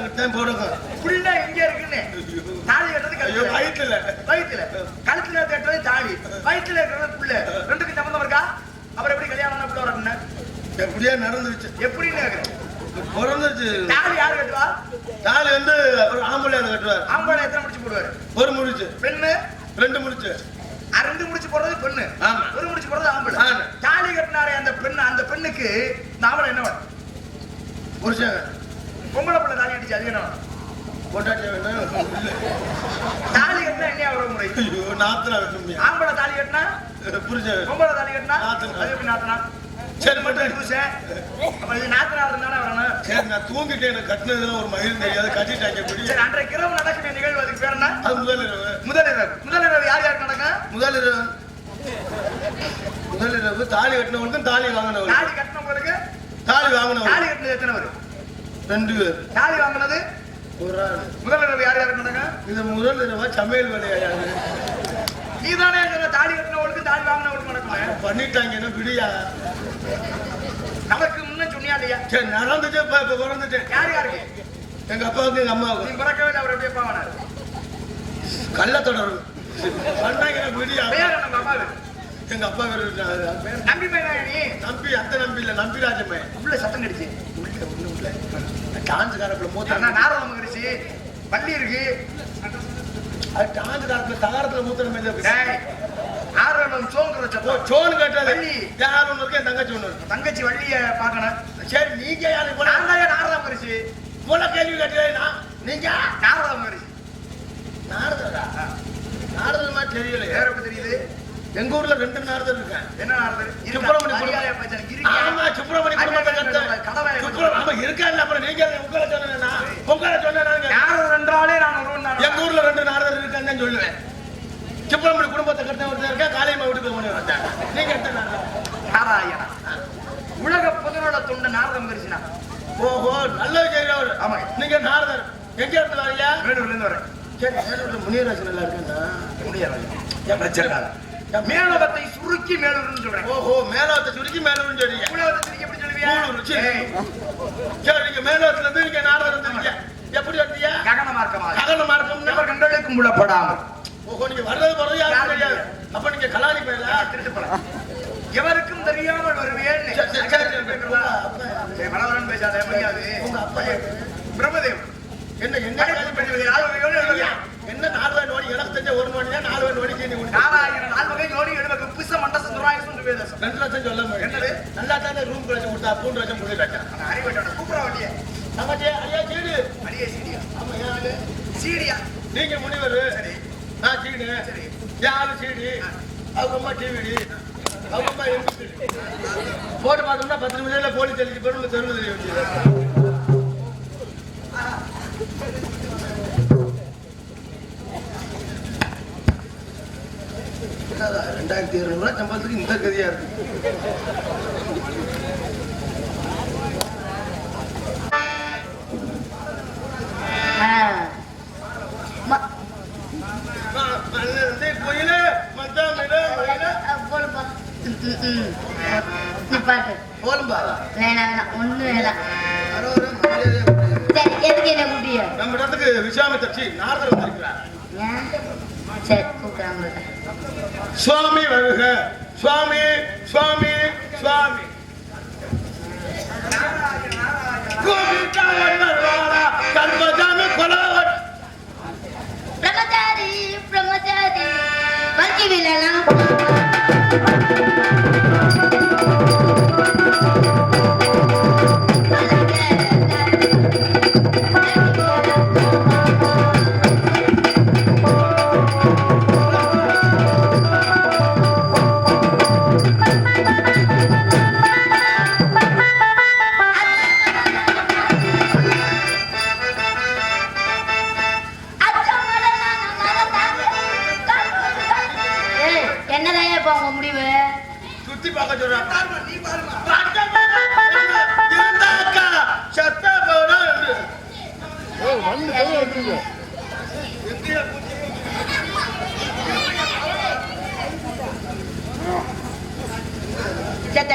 அங்கிட்டு தான் போடுங்க. புள்ள எங்க இருக்குன்னு. தாலி கட்டுறது ஐயோ கழுத்துல. வயிற்றுல வயித்துல. கழுத்துல கட்டுறது தாலி. வயித்துல இருக்கிறது புள்ள ரெண்டுக்கும் சம்மந்தம் இருக்கா? அப்புறம் எப்படி கல்யாணம் புள்ள வரணும்னு எப்படியா நடந்துருச்சு. எப்படின்னு கேக்குறேன். பிறந்துருச்சு. தாலி யாரு கட்டுவா? தாலி வந்து ஒரு ஆம்பளை கட்டுவார். ஆம்பளை எத்தனை முடிச்சு போடுவாரு? ஒரு முடிச்சு. பெண்ணு? ரெண்டு முடிச்சு. ரெண்டு முடிச்சு போடுறது பெண்ணு. ஒரு முடிச்சு போடுறது ஆம்பளை. ஆமா. தாலி கட்டினாரே அந்த பெண்ணு அந்த பெண்ணுக்கு ஆம்பளை என்ன வேணும் புருஷன். பொம்பளை பிள்ளை தாலி அடிச்சு அது என்ன வேணும் பொண்டாட்டி வேணும் தாலி கட்டினா என்ன வர முறை? ஐயோ நாத்தனா வேணும் ஆம்பளை தாலி கட்டினா? புருஷன். பொம்பளை தாலி கட்டினா? நாத்தனா. அது எப்படி நாத்தனா? சரி மட்டும் புருஷன். அப்ப இது நாத்தனார் தானே வரணும் சரி நான் தூங்கிட்டு எனக்கு கட்டினதுல ஒரு மயில் தெரியாது கட்டிட்டாங்க எப்படி சரி அன்றைக்கு இரவு நடக்கிற நிகழ்வு அதுக்கு பேர் என்ன? அது முதல் இரவு. முதல் இரவு. முதல் இரவு யார் யாருக்கு நடக்கும் முதல் இரவு. முதல் இரவு தாலி கட்டினவங்களுக்கும் தாலி வாங்கினவங்க தாலி கட்டினவங்களுக்கு? தாலி வாங்கினவங்க தாலி கட்டினது எத்தனை வரும் ரெண்டு பேர் தாலி வாங்கினது ஒரு ஆள் முதல் இரவு யார் யாருக்கு நடக்கும் இது முதல் இரவா சமையல் வேலையாயாது நீ தானே தாலி கட்டினவங்களுக்கு தாலி வாங்கினவங்களுக்கு நடக்கும் பண்ணிட்டாங்கன்னா விடியா நமக்கு முன்ன சொன்னியா இல்லையா சரி நடந்துட்டு இப்ப இப்ப பிறந்துட்டேன் யார் யாருக்கு எங்க அப்பாவுக்கு எங்க நீ அம்மாவுக்கு பிறக்கவே இல்லை அவர் எப்படி பாவனார் கள்ள தொடரும் பண்ணாங்கன்னா விடியா அப்பாவுக்கு எங்க அப்பா பேரு? நம்பி நீ? நம்பி அத்தை நம்பி இல்ல நம்பி ராஜம்மே உள்ள சத்தம் கடிச்சு. உள்ள ஒண்ணும் இல்ல டான்ஸ் காரப்புல மூத்த நான் நாரதம் கடிச்சு பள்ளி இருக்கு. அது டான்ஸ் காரப்புல தகாரத்துல மூத்த நம்ம டேய், ஆரோடம் சோங்குற ஓ சத்தம் சோனு கேட்டது. யார் ஒண்ணு இருக்கு என் தங்கச்சி இருக்கு. தங்கச்சி வள்ளிய பார்க்கணும். சரி நீங்க யாரு? போல நான் தான் நாரதம் கடிச்சு போல கேள்வி கேட்டீங்கன்னா நீங்க? நாரதம் கடிச்சு நாரதரா நாரதர் மாதிரி தெரியல எப்படி தெரியுது. எங்க ஊர்ல ரெண்டு நாரதர் இருக்கேன் என்ன நாரதர். இருக்கியா? ஆமா சுப்பிரமணிய குடும்பத்தை கத்த கடவை சுப்பிர- ஆமா இருக்கா அப்புறம் நீங்க உங்களை சொன்னா உங்களை சொன்னா நாரதர் என்றாலே நான் ஒருவன். எங்க ஊர்ல ரெண்டு நாரதர் இருக்கான்னு சொல்லுவேன். சுப்பிரமணிய குடும்பத்தை கட்ட ஒருத்தர் இருக்கா காளியம்மா வீட்டுக்கு வந்தாங்க நீங்க எத்தனை நாரதர்? நாராயணா. உலக பொதுநல தொண்ட நாரதம் கரிசினா ஓஹோ நல்ல செய்யறவர் ஆமா. நீங்க நாரதர்? எங்க இடத்துல வரீங்க? வேலூர்ல இருந்து வரேன். சரி வேலூர்ல முனியராஜன் நல்லா இருக்கேன்னா முடியாது மேலோகத்தை சுருக்கி மேலூர்னு சொல்றேன். ஓஹோ மேலோத்தை சுருக்கி மேலூர்னு சொல்றீங்க. உலகத்தை நீங்க எப்படி சொல்லுவியா? கூழூர், சரி. நீங்க மேலோத்துல இருந்து நீங்க நாரதர் இருந்தீங்க எப்படி வந்தீங்க ககன மார்க்கமாக ககன மார்க்கம்னா? எவர் கண்டலுக்கும் புலப்படாமல் ஓஹோ நீங்க வர்றது போறது யாரும் தெரியாது அப்ப நீங்க கலாணி போயில திருட்டு படம். எவருக்கும் தெரியாமல் வருவேன் வளவரன் பேசாத முடியாது? உங்க அப்பா? பிரம்மதேவ் என்ன என்ன. என்ன நாலு நோடி தெரிஞ்ச ஒரு நோடி தான் நாலு வயது நோடி நீ உனக்கு நாராயணன் நால்வகை யோனி எழுவகு புச மண்ட ரெண்டு லட்சம் சொல்ல என்னது? நல்லா தானே ரூம் கழிச்சு கொடுத்தா மூன்று லட்சம் மூணு லட்சம். அறிவட்டோட கூப்பிட வண்டிய. நமக்கு ஐயா சீடு. அடியே சீடியா? ஆமா சீடியா? நீங்க முனிவர். சரி. நான் சீடு. சரி. ஆளு சீடி? அவங்க அம்மா டிவிடி. அவங்க அம்மா எம்பி போட்டு பார்த்தோம்னா பத்து நிமிஷத்துல போலீஸ் தெளிச்சு போய் தெருவு தெரிய வேண்டியது அரோரம் மரியாதையா கொடுங்க. சரி எதுக்கு என்ன கூட்டிய? நம்ம இடத்துக்கு விசாமித்தர் சி நாரதர் வந்திருக்கிறார். சுவாமி வருக சுவாமி சுவாமி சுவாமி கூப்பிட்டால் வருவாரா? கர்மசாமி கொலவன். பிரம்மச்சாரி பிரம்மச்சாரி வங்கி விழலாம்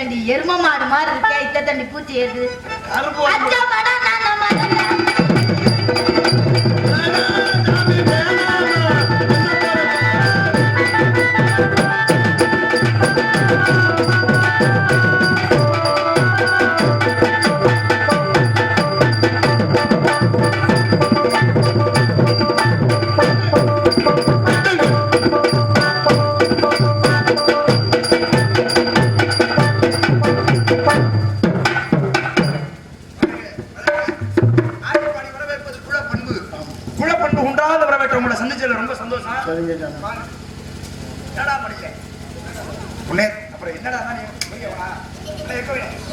இத்தத்தண்டி எரும மாடு மாதிரி இருக்கே இத்தத்தண்டி பூச்சி ஏது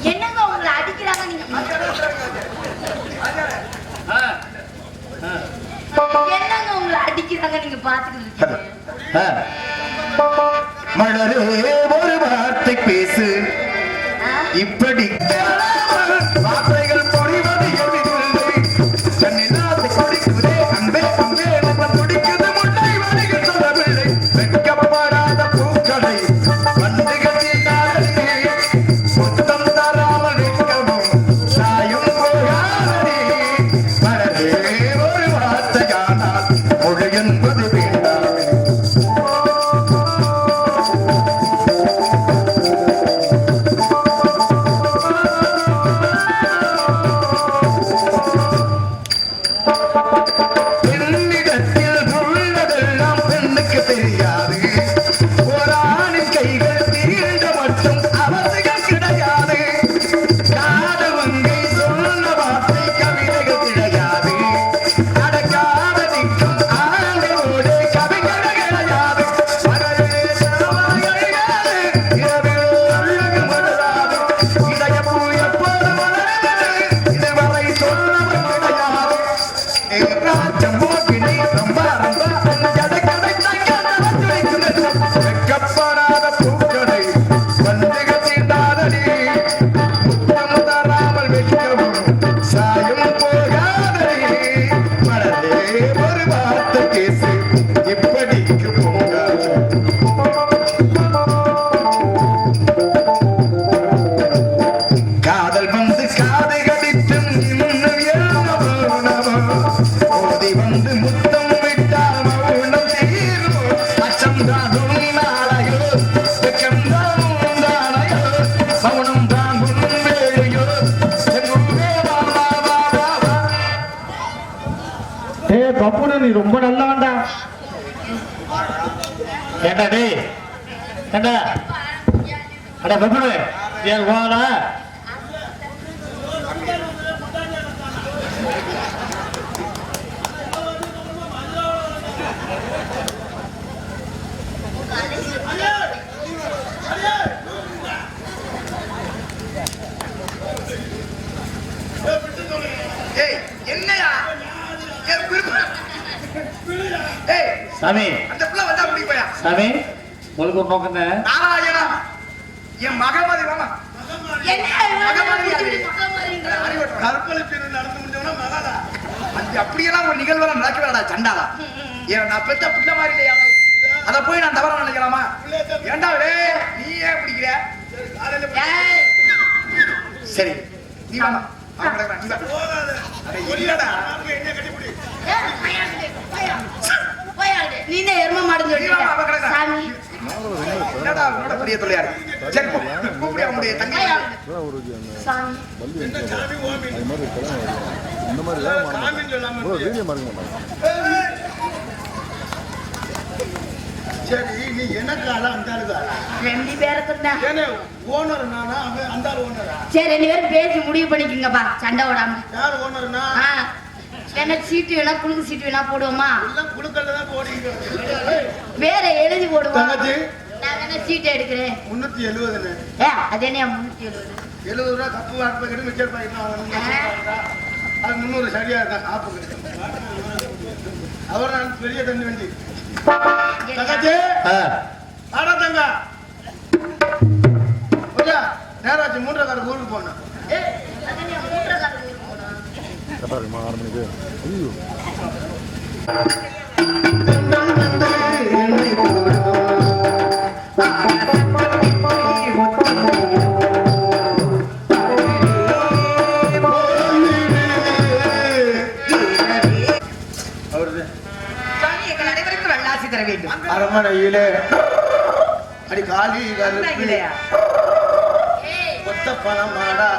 என்னங்க உங்களை அடிக்கிறாங்க நீங்க என்னங்க உங்களை அடிக்கிறாங்க நீங்க பாத்துக்கிட்டு மலரே ஒரு வார்த்தை பேசு? இப்படி வார்த்தைகள் பொழிவது எளிதில்லை. ராஜம் ஏண்டா டேய் ஏண்டா அட பப்புனு ஏன். ஏய், சாமி அந்த புள்ள வந்தா பிடிப்பையா சாமி உங்களுக்கு தான்? நாராயணா என் மகமதி? அறிவட்டம். கற்பழிப்பு நடந்து முடிஞ்சவனா மகாதா. அப்படியெல்லாம் ஒரு நிகழ்வெல்லாம் நடக்கவேடா சண்டாளா. ஏன் நான் பெத்த பிள்ளை மாதிரி இல்லையா? அத போய் நான் தவறா நினைக்கலாமா? ஏண்டா டேய், நீ ஏன் பிடிக்கிற. சரி நீ கிடக்குறான், நீ எரும மாடுன்னு நீ பெரிய இருக்கு? சரி அவனுடைய தங்கை. சாமி இந்த மாதிரி வீடியோ நீ எனக்கு ஆளா அந்த ரெண்டு பேருக்கு தான். ஓனர் நானா? அந்த ஆள் ஓனரா? சரி ரெண்டு பேரும் பேசி முடிவு பண்ணிக்கோங்கப்பா. சண்டை விடாம யார் ஓனர்னா? வேணா சீட்டு வேணா குழுக்கு சீட்டு வேணா போடுவோமா? வேற எழுதி போடுவோம் நான் வேணா சீட்டு எடுக்கிறேன்? முன்னூத்தி எழுபதுன்னு ஏ அது என்ன முன்னூத்தி எழுபது எழுபது ரூபா கப்பு வாட்டு பாக்கெட்டு மிச்சர் பாக்கெட் அது முந்நூறு சரியா இருக்கான் ஆப்பு. அவர் நான் பெரிய தண்ணி வண்டி. தங்கச்சி? ஆடா தங்க. கொஞ்சா நேராச்சு மூன்றரை கார ஊருக்கு போனேன் ஏய், அது என்ன மூன்றரை ஊருக்கு போகணும்? கரெக்டாக இருக்குமா ஆறு மணிக்கு ஐயோ அரமனையிலே அடி காலி கருப்பு இல்லையா ஏய், கொத்த பணம் மாடா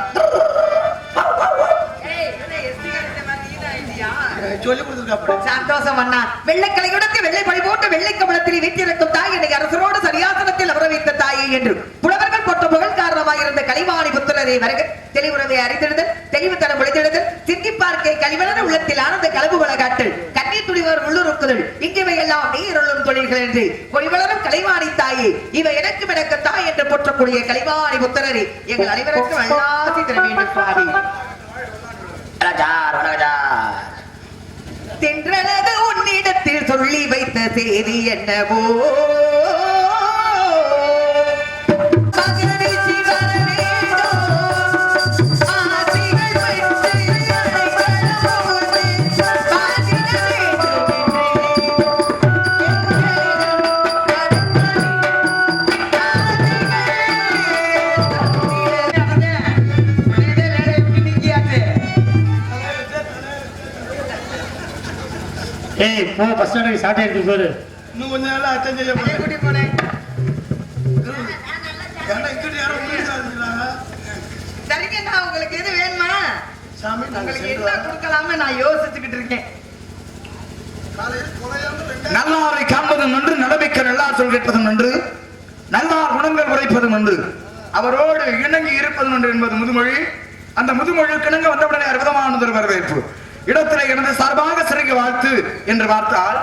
சொல்லி கொடுத்துருக்கா சந்தோஷம் அண்ணா. வெள்ளைக்கலையுடத்து வெள்ளை பழி போட்டு வெள்ளை கமலத்தில் வீட்டிருக்கும் தாய் என்னை அரசரோடு சரியாசனத்தில் அமர வைத்த தாயை என்று புலவர்கள் போட்ட புகழ் காரணமாக இருந்த கலிவாணி புத்திரரை வருக. அறிந்திடுதல் தெளிவு தர பொழுதிடுதல் சிந்தி பார்க்கை கலிவளர உள்ளத்தில் ஆனந்த கலவு காட்டு கண்ணீர் துணிவர் உள்ளுருக்குதல் இங்கிவை எல்லாம் தொழில்கள் என்று கலைவாணி தாயே இவை எனக்கு எனக்கு தாய் என்று போற்றக்கூடிய கலைவாணி புத்திரரே எங்கள் அனைவருக்கும் அல்லாசி தர வேண்டும் சுவாமி வணக்கஜார் தென்றலது உன்னிடத்தில் சொல்லி வைத்த செய்தி என்னவோ? ஏய் போ பஸ் ஸ்டாண்டுக்கு சாட்டை எடுத்து போயிரு. இன்னும் கொஞ்ச நாள் அட்டன் செய்ய கூட்டி போனேன் சரிங்க நான் உங்களுக்கு எது வேணுமா? சாமி உங்களுக்கு என்ன வரோம். கொடுக்கலாம்னு நான் யோசிச்சுக்கிட்டு இருக்கேன். நல்லாரை காண்பதும் நன்று நடமிக்க நல்லார் சொல்கிட்டதும் நன்று நல்லார் குணங்கள் உரைப்பதும் நன்று. அவரோடு இணங்கி இருப்பதும் நன்று என்பது முதுமொழி. அந்த முதுமொழி கிணங்க வந்தவுடனே அற்புதமான வரவேற்பு. இடத்திலே எனது சார்பாக சிறைக்கு வாழ்த்து என்று பார்த்தால்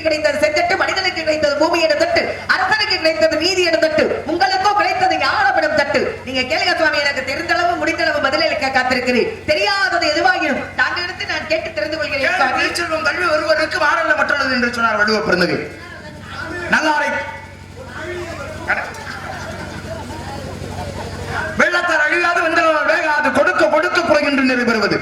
லட்சுமிக்கு கிடைத்தது செந்தட்டு மனிதனுக்கு கிடைத்தது பூமியிட தட்டு அரசனுக்கு கிடைத்தது நீதியிட தட்டு உங்களுக்கோ கிடைத்தது யாழப்படும் தட்டு. நீங்க கேளுங்க சுவாமி எனக்கு தெரிந்தளவு முடிந்தளவு பதிலளிக்க காத்திருக்கிறேன். தெரியாதது எதுவாகினும் தாங்கள் எடுத்து நான் கேட்டு தெரிந்து கொள்கிறேன் கல்வி ஒருவருக்கு மாறல்ல மற்றொரு என்று சொன்னார் வள்ளுவ பிறந்தது. நல்லாரை. வெள்ளத்தால் அழியாது வெந்தனால் வேகாது கொடுக்க கொடுக்க என்று நிறைவேறுவது